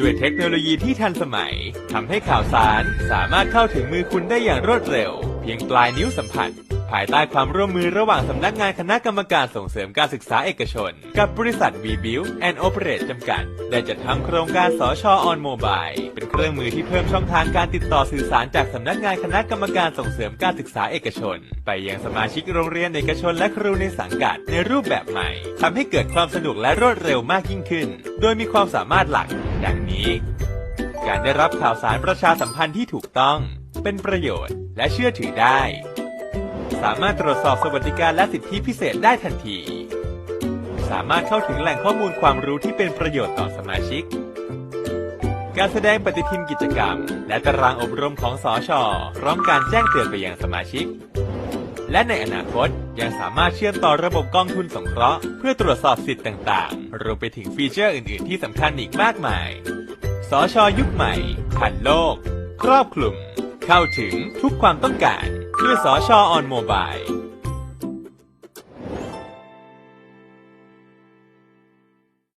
ด้วยเทคโนโลยีที่ทันสมัยทำให้ข่าวสารสามารถเข้าถึงมือคุณได้อย่างรวดเร็ว เพียงปลายนิ้วสัมผัส ภายใต้ความร่วมมือระหว่างสำนักงานคณะกรรมการส่งเสริมการศึกษาเอกชน กับบริษัท v b u i l d and Operate จำกัด ได้จัดทำโครงการสอชออนโมบายเป็นเครื่องมือที่เพิ่มช่องทางการติดต่อสื่อสารจากสำนักงานคณะกรรมการส่งเสริมการศึกษาเอกชน ไปยังสมาชิกโรงเรียนเอกชนและครูในสังกัดในรูปแบบใหม่ทำให้เกิดความสนุกและรวดเร็วมากยิ่งขึ้น โดยมีความสามารถหลัก ดังนี้ การได้รับข่าวสารประชาสัมพันธ์ที่ถูกต้อง เป็นประโยชน์และเชื่อถือได้ สามารถตรวจสอบสวัสดิการและสิทธิพิเศษได้ทันที สามารถเข้าถึงแหล่งข้อมูลความรู้ที่เป็นประโยชน์ต่อสมาชิก การแสดงปฏิทินกิจกรรม และตารางอบรมของสอชอพร้อมการแจ้งเตือนไปยังสมาชิก และในอนาคตยังสามารถเชื่อมต่อระบบกองทุนสงเคราะห์เพื่อตรวจสอบสิทธิ์ต่างๆ รวมไปถึงฟีเจอร์อื่นๆ ที่สำคัญอีกมากมายสอชอยุคใหม่ทันโลก ครอบคลุม เข้าถึงทุกความต้องการด้วยสอชอออนโมบาย